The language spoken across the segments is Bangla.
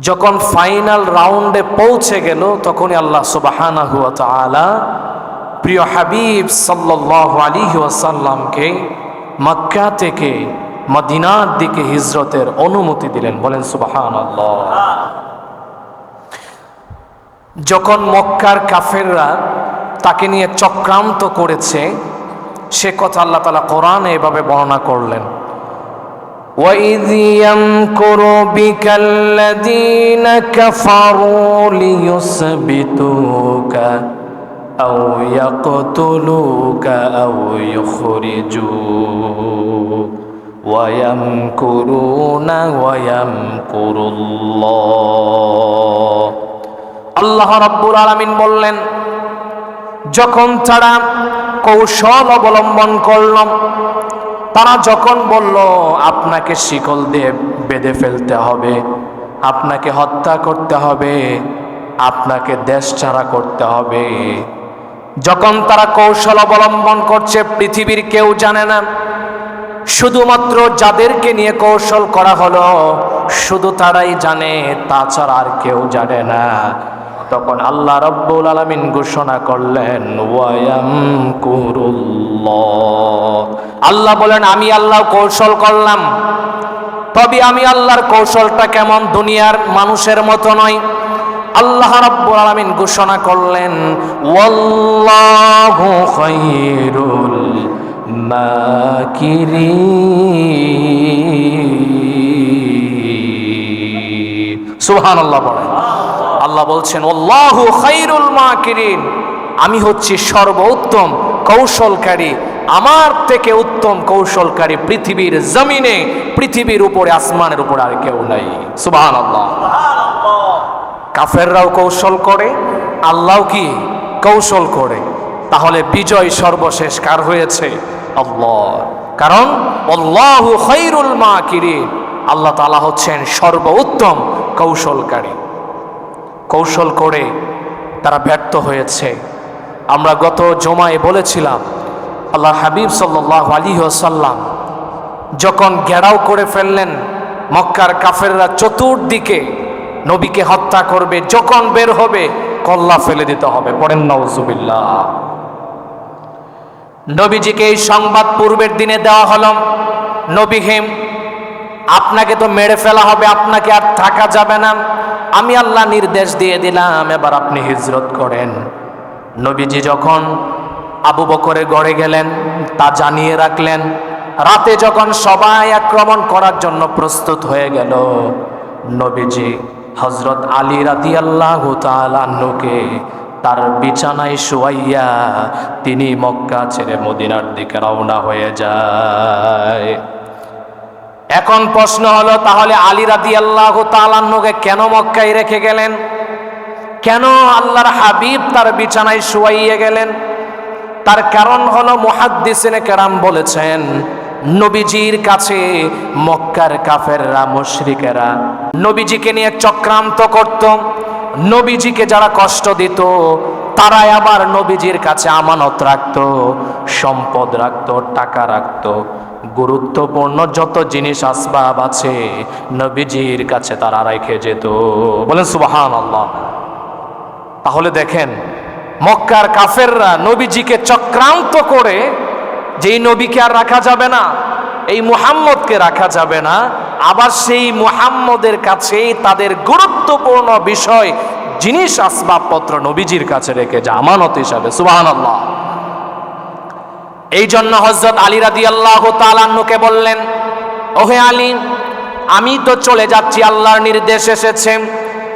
যখন ফাইনাল রাউন্ডে পৌঁছে গেল, তখনই আল্লাহ সুবাহানা হুয়া তাআলা প্রিয় হাবিব সাল্লাল্লাহু আলাইহি ওয়াসাল্লামকে মক্কা থেকে মদিনার দিকে হিজরতের অনুমতি দিলেন। বলেন, সুবহানাল্লাহ। যখন মক্কার কাফেররা তাকে নিয়ে চক্রান্ত করেছে, সে কথা আল্লাহ তালা কোরআনে এভাবে বর্ণনা করলেন। وإذ يمكر بك الذين كفروا ليثبتوك أو يقتلوك أو يخرجوك ويمكرون ويمكر الله আল্লাহ রাব্বুল আলামিন বললেন যখন তারা কৌশল অবলম্বন করলাম তারা যখন বলল, আপনাকে শিকল দিয়ে বেঁধে ফেলতে হবে, আপনাকে হত্যা করতে হবে, আপনাকে দেশ ছাড়া করতে হবে। যখন তারা কৌশল অবলম্বন করছে, পৃথিবীর কেউ জানে না। শুধুমাত্র যাদেরকে নিয়ে কৌশল করা হলো, শুধু তারাই জানে, তাছাড়া আর কেউ জানে না। তখন আল্লাহ রব্বুল আলমিন ঘোষণা করলেন ওয়ায়াম কুরুল্লাহ আল্লাহ বলেন, আমি আল্লাহ কৌশল করলাম। তবে আমি আল্লাহর কৌশলটা কেমন দুনিয়ার মানুষের মতো নয়। আল্লাহ রাব্বুল আলামিন ঘোষণা করলেন, ওয়াল্লাহু খায়রুল মাকিরিন। সুবহানাল্লাহ বলেন। আল্লাহ বলছেন আল্লাহু খায়রুল মাকিরিন। আমি হচ্ছি সর্বোত্তম কৌশলকারী। আমার থেকে উত্তম কৌশলকারী পৃথিবীর জমিনে পৃথিবীর উপরে, আসমানের উপরে আর কেউ নাই। সুবহান আল্লাহ কাফেররাও কৌশল করে আল্লাহ কি কৌশল করে। তাহলে বিজয় সর্বশেষ কার হয়েছে? আল্লাহ। কারণ আল্লাহু খৈরুল মাকিরিন। আল্লাহ তাআলা হচ্ছেন সর্বোত্তম কৌশলকারী। কৌশল করে তারা ব্যর্থ হয়েছে। আমরা গত জমায় বলেছিলাম আল্লাহ হাবিব সাল্লাহ আলী যখন ঘেরাও করে ফেললেন মক্কার কাফেররা চতুর্দিকে নবীকে হত্যা করবে, যখন বের হবে কল্লা ফেলে দিতে হবে। পড়েন নওজুবিল্লাহ নবীজিকে এই সংবাদ পূর্বের দিনে দেওয়া হলো, নবী হেম, আপনাকে তো মেরে ফেলা হবে, আপনাকে আর থাকা যাবে না। আমি আল্লাহ নির্দেশ দিয়ে দিলাম, এবার আপনি হিজরত করেন। নবীজি যখন আবু বকরে গড়ে গেলেন, তা জানিয়ে রাখলেন। রাতে যখন সবাই আক্রমণ করার জন্য প্রস্তুত হয়ে গেল, নবীজি হজরত আলী রাতি আল্লাহ তালুকে তার বিছানায় শোয়াইয়া তিনি মক্কা ছেড়ে মদিনার দিকে রওনা হয়ে যায়। এখন প্রশ্ন হলো, তাহলে আলী রাদি আল্লাহ তালান্নকে কেন মক্কায় রেখে গেলেন? কেন আল্লাহর হাবিব তার বিছানায় শুয়াইয়ে গেলেন? তার কারণ হলো মুহাদ্দিসিনে কেরাম বলেছেন, নবীজির কাছে মক্কার কাফেররা মুশরিকেরা। নবীজিকে নিয়ে চক্রান্ত করত, নবীজিকে যারা কষ্ট দিত, তারাই আবার নবীজির কাছে আমানত রাখত, সম্পদ রাখত, টাকা রাখত। গুরুত্বপূর্ণ যত জিনিস আসবাব আছে, নবীজির কাছে তারা রেখে যেত। বলেন সুবাহান তাহলে দেখেন মক্কার কাফেররা নবীজিকে চক্রান্ত করে, যেই নবীকে আর রাখা যাবে না, এই মুহাম্মদকে রাখা যাবে না, আবার সেই মুহাম্মদের কাছেই তাদের গুরুত্বপূর্ণ বিষয়, জিনিস আসবাবপত্র নবীজির কাছে রেখে যা আমানত হিসাবে সুবাহান আল্লাহ এই জন্য হজরত আলী রাদি আল্লাহ তালান্নুকে বললেন, ওহে আলী, আমি তো চলে যাচ্ছি, আল্লাহর নির্দেশ এসেছে,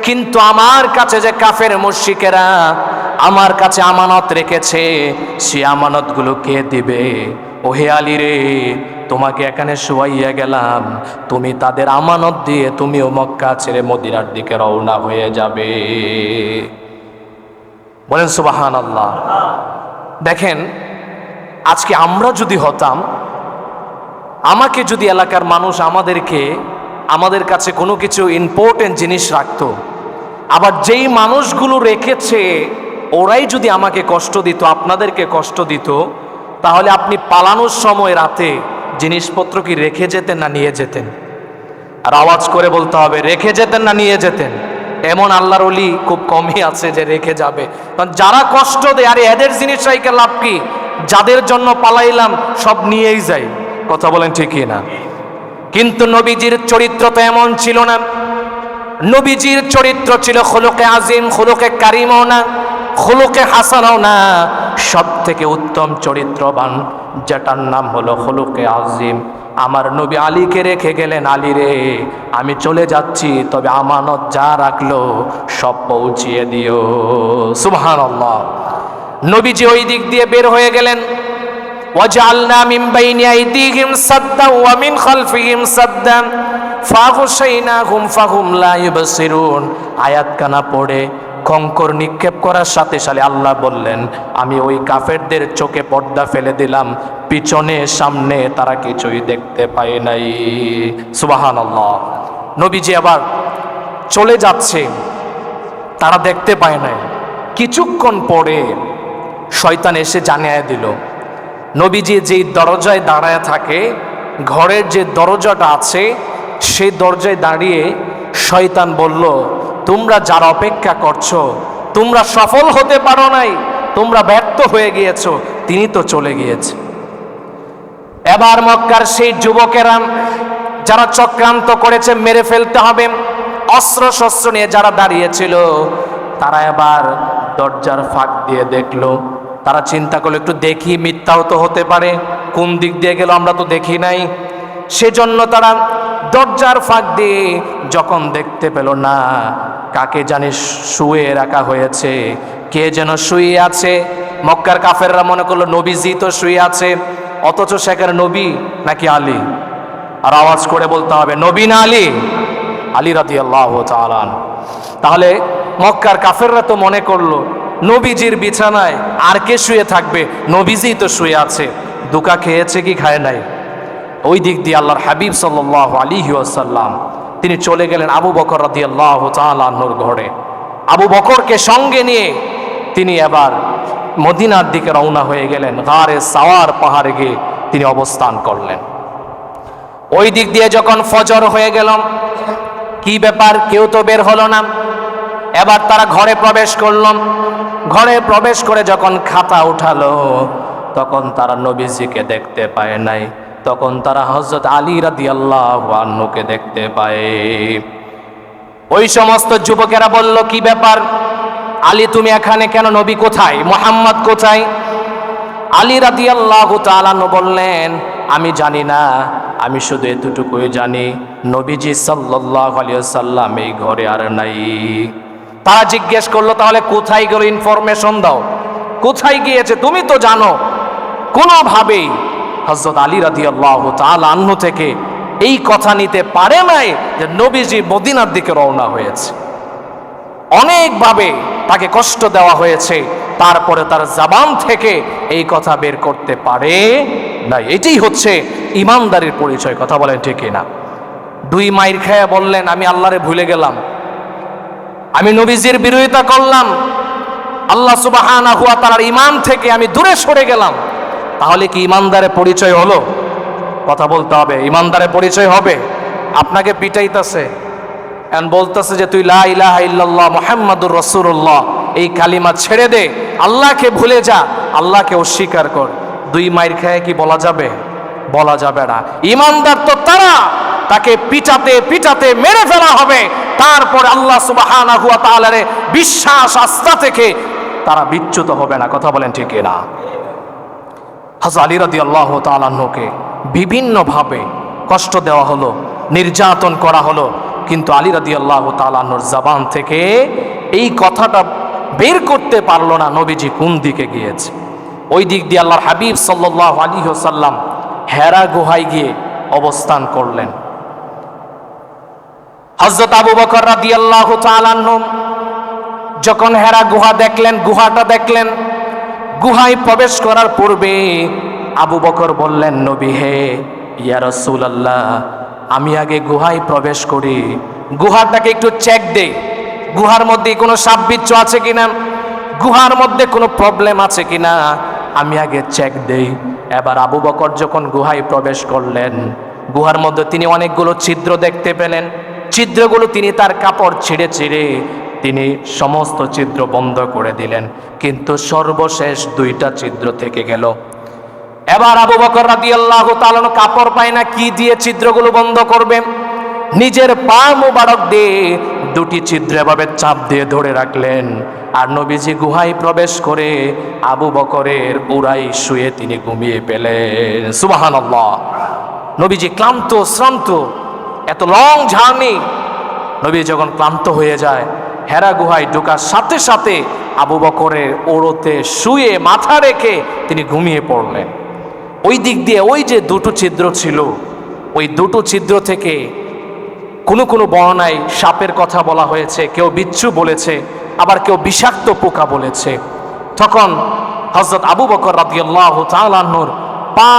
কিন্তু আমার কাছে যে কাফের মুশিকেরা আমার কাছে আমানত রেখেছে, সে আমানতগুলো কে দিবে? ওহে আলী রে, তোমাকে এখানে শোয়াইয়া গেলাম। তুমি তাদের আমানত দিয়ে তুমিও মক্কা ছেড়ে মদিনার দিকে রওনা হয়ে যাবে। বলেন সুবাহান আল্লাহ দেখেন, আজকে আমরা যদি হতাম, আমাকে যদি এলাকার মানুষ আমাদেরকে, আমাদের কাছে কোনো কিছু ইম্পর্টেন্ট জিনিস রাখতো, আবার যেই মানুষগুলো রেখেছে ওরাই যদি আমাকে কষ্ট দিত, আপনাদেরকে কষ্ট দিত, তাহলে আপনি পালানোর সময় রাতে জিনিসপত্র কি রেখে যেতেন না নিয়ে যেতেন? আর আওয়াজ করে বলতে হবে, রেখে যেতেন না নিয়ে যেতেন। এমন আল্লাহর অলি খুব কমই আছে যে রেখে যাবে। কারণ যারা কষ্ট দেয়, আরে এদের জিনিস রাইকে লাভ কি? যাদের জন্য পালাইলাম, সব নিয়েই যাই। কথা বলেন ঠিকই না? কিন্তু নবীজির চরিত্র তো এমন ছিল না। নবীজির চরিত্র ছিল খোলকে আজিম, খোলকে কারিমও না। খোলকে হাসানও না সব থেকে উত্তম চরিত্রবান যেটার নাম হলো খোলকে আজিম আমার নবী আলীকে রেখে গেলেন আলী রে আমি চলে যাচ্ছি তবে আমানত যা রাখলো সব পৌঁছিয়ে দিও সুবহান নবীজি ওই দিক দিয়ে বের হয়ে গেলেন وجعلنا من بين أيديهم سدا ومن خلفهم سدا فأغشيناهم فهم لا يبصرون আয়াত কানা পড়ে কঙ্কর নিক্ষেপ করার সাথে সাথে আল্লাহ বললেন, আমি ওই কাফেরদের চোখে পর্দা ফেলে দিলাম, পিছনে সামনে তারা কিছুই দেখতে পায় নাই। সুবাহান আল্লাহ নবীজি আবার চলে যাচ্ছে, তারা দেখতে পায় নাই। কিছুক্ষণ পরে শয়তান এসে জানিয়ে দিল, নবীজি যেই দরজায় দাঁড়ায় থাকে, ঘরের যে দরজাটা আছে, সেই দরজায় দাঁড়িয়ে শয়তান বলল তোমরা যারা অপেক্ষা করছ, তোমরা সফল হতে পারো নাই, তোমরা ব্যর্থ হয়ে গিয়েছো, তিনি তো চলে গিয়েছে। এবার মক্কার সেই যুবকেরা যারা চক্রান্ত করেছে, মেরে ফেলতে হবে অস্ত্র শস্ত্র নিয়ে যারা দাঁড়িয়েছিল, তারা এবার দরজার ফাঁক দিয়ে দেখল। তারা চিন্তা করল, একটু দেখি মিথ্যাও তো হতে পারে, কোন দিক দিয়ে গেল আমরা তো দেখি নাই। সেজন্য তারা দরজার ফাঁক দিয়ে যখন দেখতে পেল, না কাকে জানি শুয়ে রাখা হয়েছে? কে যেন শুয়ে আছে? মক্কার কাফেররা মনে করল নবীজি তো শুয়ে আছে। অথচ সেখানে নবী নাকি আলী? আর আওয়াজ করে বলতে হবে, নবী আলী? আলী রাতি আল্লাহ চালান তাহলে মক্কার কাফেররা তো মনে করল, নবীজির বিছানায় আর কে শুয়ে থাকবে? নবীজি তো শুয়ে আছে। দুকা খেয়েছে কি, খায় নাই? ওই দিক দিয়ে আল্লাহর হাবিব সাল্লাহ আলী আসাল্লাম তিনি চলে গেলেন আবু বকর রাদি আল্লাহ ঘরে। আবু বকরকে সঙ্গে নিয়ে তিনি এবার মদিনার দিকে রওনা হয়ে গেলেন। গারে সাওয়ার পাহাড়ে গিয়ে তিনি অবস্থান করলেন। ওই দিক দিয়ে যখন ফজর হয়ে গেলাম কি ব্যাপার? কেউ তো বের হলো না। এবার তারা ঘরে প্রবেশ করলাম ঘরে প্রবেশ করে যখন খাতা উঠালো, তখন তারা নবীজিকে দেখতে পায় নাই। তখন তারা হজরত আলী রাদি আল্লাহ আন্নুকে দেখতে পায়। ওই সমস্ত যুবকেরা বলল, কি ব্যাপার? আলী, তুমি এখানে কেন? নবী কোথায়? মোহাম্মদ কোথায়? আলী রাদি আল্লাহ তালানু বললেন, আমি জানি না, আমি শুধু এতটুকুই জানি, নবীজি সাল্লাহ সাল্লাম এই ঘরে আর নাই। তারা জিজ্ঞেস করল, তাহলে কোথায় গেল? ইনফরমেশন দাও। কোথায় গিয়েছে? তুমি তো জানো। কোনোভাবেই হজরত আলী রাদি আল্লাহ আন্ন থেকে এই কথা নিতে পারে নাই যে নবীজি মদিনার দিকে রওনা হয়েছে। অনেকভাবে তাকে কষ্ট দেওয়া হয়েছে, তারপরে তার জাবান থেকে এই কথা বের করতে পারে না এটাই হচ্ছে ইমানদারির পরিচয়, কথা বলেন ঠিক না দুই মাইর খেয়ে বললেন, আমি আল্লাহরে ভুলে গেলাম। আমি নবীজির বিরোধিতা করলাম। আল্লাহ সুবাহানা হুয়া তার ইমান থেকে আমি দূরে সরে গেলাম। তাহলে কি ইমানদারের পরিচয় হলো? কথা বলতে হবে, ইমানদারের পরিচয় হবে। আপনাকে পিটাইতেছে এন বলতেছে যে তুই লা ইলাহা ইল্লাল্লাহ মুহাম্মাদুর রাসূলুল্লাহ। এই কালিমা ছেড়ে দে, আল্লাহকে ভুলে যা, আল্লাহকে অস্বীকার কর। দুই মাইর খেয়ে কি বলা যাবে? বলা যাবে না। ইমানদার তো তারা, তাকে পিটাতে পিটাতে মেরে ফেলা হবে। তারপর আল্লাহ সুবহানাহু ওয়া তাআলার বিশ্বাস, আস্থা থেকে তারা বিচ্যুত হবে না। কথা বলেন ঠিক না হাজর আলী রাদি আল্লাহ তালাহকে বিভিন্নভাবে কষ্ট দেওয়া হলো, নির্যাতন করা হলো। কিন্তু আলী রাদি আল্লাহ তালাহর জবান থেকে এই কথাটা বের করতে পারল না, নবীজি কোন দিকে গিয়েছে। ওই দিক দিয়ে আল্লাহর হাবিব সাল্লাহ আলী সাল্লাম হেরা গুহায় গিয়ে অবস্থান করলেন। হজরত আবু বকর রাদি আল্লাহ যখন হেরা গুহা দেখলেন, গুহাটা দেখলেন গুহায় প্রবেশ করার পূর্বে আবু বকর বললেন, নবী হে, ইয়া রসুল আল্লাহ আমি আগে গুহায় প্রবেশ করি। গুহাটাকে একটু চেক দেই। গুহার মধ্যে কোনো সাপ বিচ্ছু আছে কিনা? গুহার মধ্যে কোনো প্রবলেম আছে কিনা? আমি আগে চেক দেই। এবার আবু বকর যখন গুহায় প্রবেশ করলেন, গুহার মধ্যে তিনি অনেকগুলো ছিদ্র দেখতে পেলেন। ছিদ্রগুলো তিনি তার কাপড় ছিঁড়ে ছিঁড়ে তিনি সমস্ত ছিদ্র বন্ধ করে দিলেন। কিন্তু সর্বশেষ দুইটা ছিদ্র থেকে গেল। এবার আবু বকর রাদিয়াল্লাহু তাআলা কাপড় পায় না, কি দিয়ে ছিদ্রগুলো বন্ধ করবে? নিজের পা মোবারক দিয়ে দুটি ছিদ্র এভাবে চাপ দিয়ে ধরে রাখলেন। আর নবীজি গুহায় প্রবেশ করে আবু বকরের উড়াই শুয়ে তিনি ঘুমিয়ে পেলেন। সুবহানাল্লাহ। নবীজি ক্লান্ত, শ্রান্ত, এত লং জার্নি। নবী যখন ক্লান্ত হয়ে যায় হেরা গুহায় ঢোকার সাথে সাথে আবু বকরের ওড়োতে শুয়ে মাথা রেখে তিনি ঘুমিয়ে পড়লেন। ওই দিক দিয়ে ওই যে দুটো ছিদ্র ছিল, ওই দুটো ছিদ্র থেকে কোনো কোনো বর্ণায় সাপের কথা বলা হয়েছে, কেউ বিচ্ছু বলেছে, আবার কেউ বিষাক্ত পোকা বলেছে। তখন হজরত আবু বকর রাদিয়াল্লাহু তাআলার পা